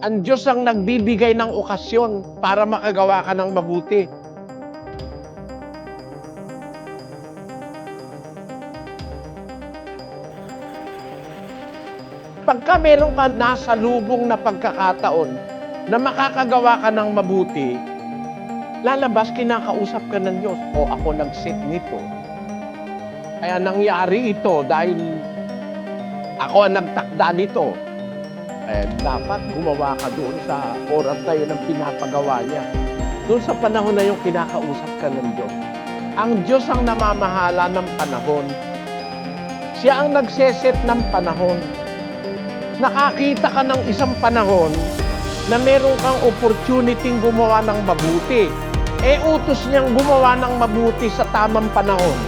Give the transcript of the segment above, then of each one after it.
Ang Diyos ang nagbibigay ng okasyon para makagawa ka ng mabuti. Pagka meron ka nasa lubong na pagkakataon na makakagawa ka ng mabuti, lalabas, kinakausap ka ng Diyos. O ako nag-set nito. Kaya nangyari ito dahil ako ang nagtakda nito. Eh, dapat gumawa ka doon sa oras na yun ang pinapagawa niya. Doon sa panahon na yung kinakausap ka ng Diyos. Ang Diyos ang namamahala ng panahon. Siya ang nagseset ng panahon. Nakakita ka ng isang panahon na meron kang opportunity gumawa ng mabuti. Eh, utos niyang gumawa ng mabuti sa tamang panahon.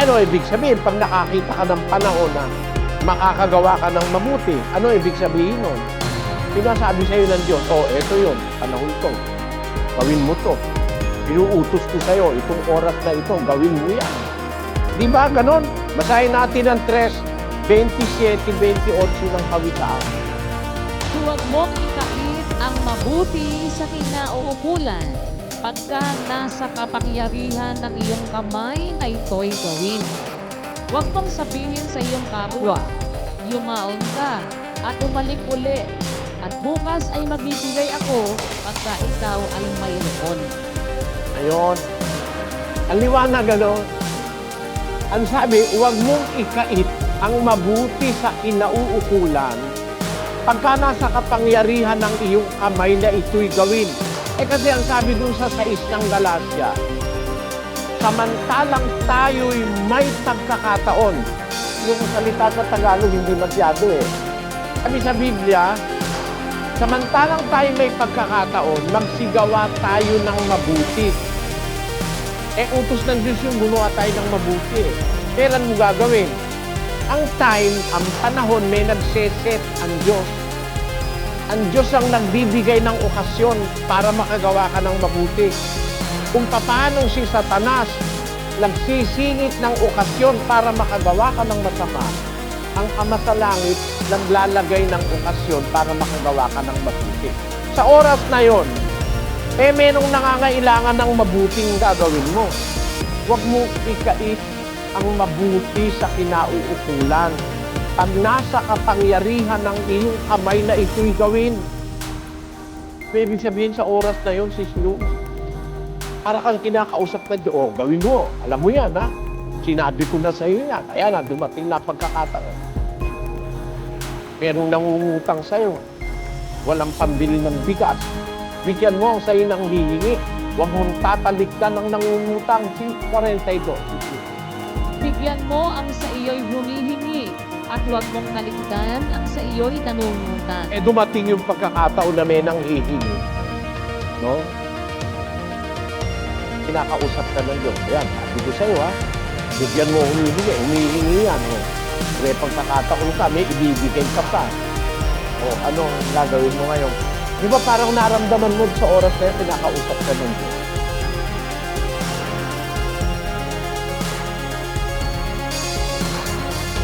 Ano ibig sabihin pag nakakita ka ng panahon na makakagawa ka ng mabuti? Ano ibig sabihin nun? Sinasabi sa'yo ng Diyos, oh, eto yun, panahon to. Gawin mo to. Inuutos ko sa'yo, itong oras na ito, gawin mo yan. Di ba ganon? Basahin natin ang 3, 27, 28 ng kawitaan. Huwag mong ikait ang mabuti sa kinauukulan pagka nasa kapangyarihan ng iyong kamay na ito'y gawin. Huwag mong sabihin sa iyong kapwa, yumaon ka at umalik uli at bukas ay magbibigay ako pagka ikaw ay mayroon. Ayun. Ang liwanag, ano? Ang sabi, huwag mong ikait ang mabuti sa inauukulan pagka nasa kapangyarihan ng iyong kamay na ito'y gawin. Eh kasi ang sabi dun sa sais ng Galatia, samantalang tayo'y may pagkakataon. Yung salita sa Tagalog hindi masyado eh. Sabi sa Biblia, samantalang tayo may pagkakataon, magsigawa tayo ng mabuti. Eh, utos ng Diyos yung gumawa tayo ng mabuti. eh. Kailan mo gagawin? Ang time, ang panahon, may nagseset ang Diyos. Ang Diyos ang nagbibigay ng okasyon para makagawa ka ng mabuti. Kung paano si Satanas nagsisingit ng okasyon para makagawa ka ng masama, ang Ama sa Langit naglalagay ng okasyon para makagawa ka ng mabuti. Sa oras na yon, eh merong nangangailangan ng mabuting gagawin mo. Huwag mo ikait ang mabuti sa kinauukulan. Pag nasa kapangyarihan ng iyong kamay na ito'y gawin. Ibig sabihin sa oras na yon, sis Lou, para kang kinakausap na Diyos, oh, gawin mo. Alam mo yan, ha? Sinabi ko na sa iyo yan. Kaya na, dumating na pagkakataon. Merong nangungutang sa'yo. Walang pambili ng bigas. Bigyan mo ang sa'yo ng hihingi. Huwag mong tatalikdan ng nangungutang. 42. Bigyan mo ang sa iyo'y humihingi at huwag mong talikdan ang sa iyo'y nanungutan. Eh dumating yung pagkakataon na may nang hihingi. No? Kinakausap ka ng Diyos. Ayan, sabi ko sa'yo ha. Bigyan mo humihingi. Humihingi yan. No? May pagkakataon ka, may ibibigay ka pa. O ano ang gagawin mo ngayon? Di ba parang naramdaman mo sa oras na yan, kinakausap ka ng Diyos?